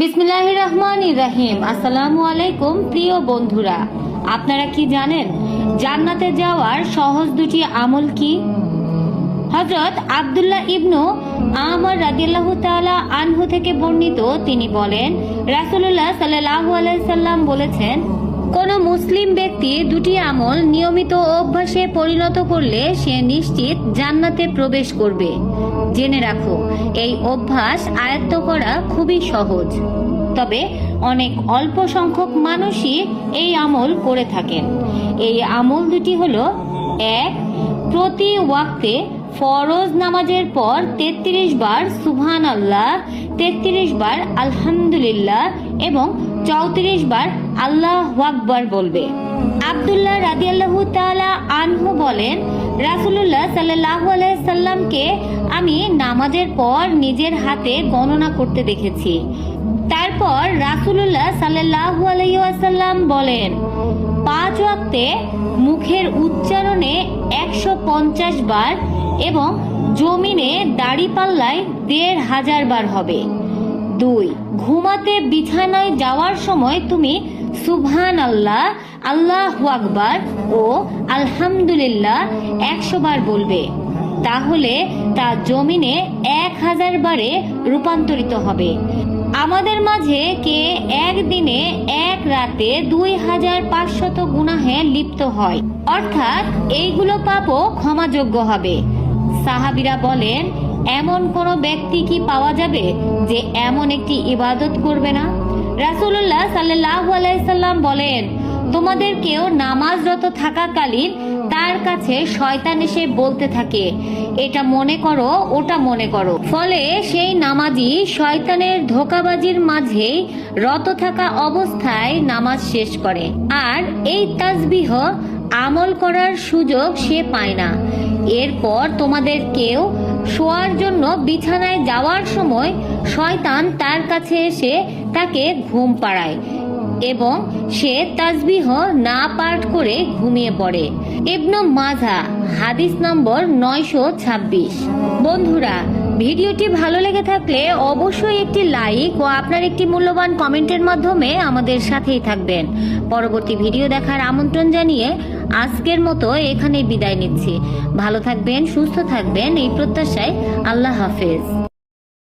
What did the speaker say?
বিসমিল্লাহ রহমান রাহিম আসসালামু আলাইকুম প্রিয় বন্ধুরা। আপনারা কি জানেন, জান্নাতে যাওয়ার সহজ দুটি আমল কি? হজরত আবদুল্লাহ ইবনু আমার রাজিয়াল্লাহ তালা আনহু থেকে বর্ণিত তিনি বলেন রাসুল্লাহ সাল্লাহ আলাইসাল্লাম বলেছেন কোন মুসলিম ব্যক্তি দুটি আমল নিয়মিত অভ্যাসে পরিণত করলে সে নিশ্চিত জান্নাতে প্রবেশ করবে। জেনে রাখো, এই অভ্যাস আয়ত্ত করা খুবই সহজ। তবে অনেক অল্প সংখ্যক মানুষই এই আমল করে থাকেন। এই আমল দুটি হলো, এক, প্রতি ওয়াক্তে ফরজ নামাজের পর তেত্রিশ বার সুবহান আল্লাহ তেত্রিশ বার আলহামদুলিল্লাহ এবং চৌত্রিশ বার আল্লাহ আকবার বলবে। আবদুল্লাহ রাদিয়াল্লাহু তাআলা আনহু বলেন, রাসূলুল্লাহ সাল্লাল্লাহু আমি নামাজের পর নিজের হাতে গণনা করতে দেখেছি। তারপর রাসূলুল্লাহ সাল্লাল্লাহু ওয়াসাল্লাম বলেন, পাঁচ ওয়াক্তে মুখের উচ্চারণে একশো পঞ্চাশ বার এবং জমিনে দাড়িপাল্লায় দেড় হাজার বার হবে। দুই, ঘুমাতে বিছানায় যাওয়ার সময় তুমি সুবহান আল্লাহ আল্লাহ আকবার ও আলহামদুলিল্লাহ একশো বার বলবে। তাহলে তা জমিনে এক হাজার বারে রূপান্তরিত হবে। আমাদের মাঝে কে একদিনে এক রাতে দুই হাজার পাঁচশত গুনাহে লিপ্ত হয়। অর্থাৎ এইগুলো পাপও ক্ষমাযোগ্য হবে। সাহাবিরা বলেন এমন কোন ব্যক্তি কি পাওয়া যাবে যে এমন একটি ইবাদত করবে না? রাসূলুল্লাহ সাল্লাল্লাহু আলাইহি সাল্লাম বলেন, তোমাদের কেউ নামাজরত থাকাকালীন তার কাছে শয়তান এসে বলতে থাকে, এটা মনে করো, ওটা মনে করো। ফলে সেই নামাজি শয়তানের ধোকাবাজির মাঝেই রত থাকা অবস্থায় নামাজ শেষ করে। আর এই তাজবিহ আমল করার সুযোগ সে পায় না। এরপর তোমাদের কেউ শোয়ার জন্য বিছানায় যাওয়ার সময় শয়তান তার কাছে এসে তাকে ঘুম পাড়ায় এবং সে তাজবিহ না পাঠ করে ঘুমিয়ে পড়ে। ইবনু মাঝা হাদিস নম্বর নয়শো ছাব্বিশ। বন্ধুরা, ভিডিওটি ভালো লেগে থাকলে অবশ্যই একটি লাইক ও আপনার একটি মূল্যবান কমেন্টের মাধ্যমে আমাদের সাথেই থাকবেন। পরবর্তী ভিডিও দেখার আমন্ত্রণ জানিয়ে আজকের মতো এখানে বিদায় নিচ্ছি। ভালো থাকবেন সুস্থ থাকবেন এই প্রত্যাশায় আল্লাহ হাফেজ।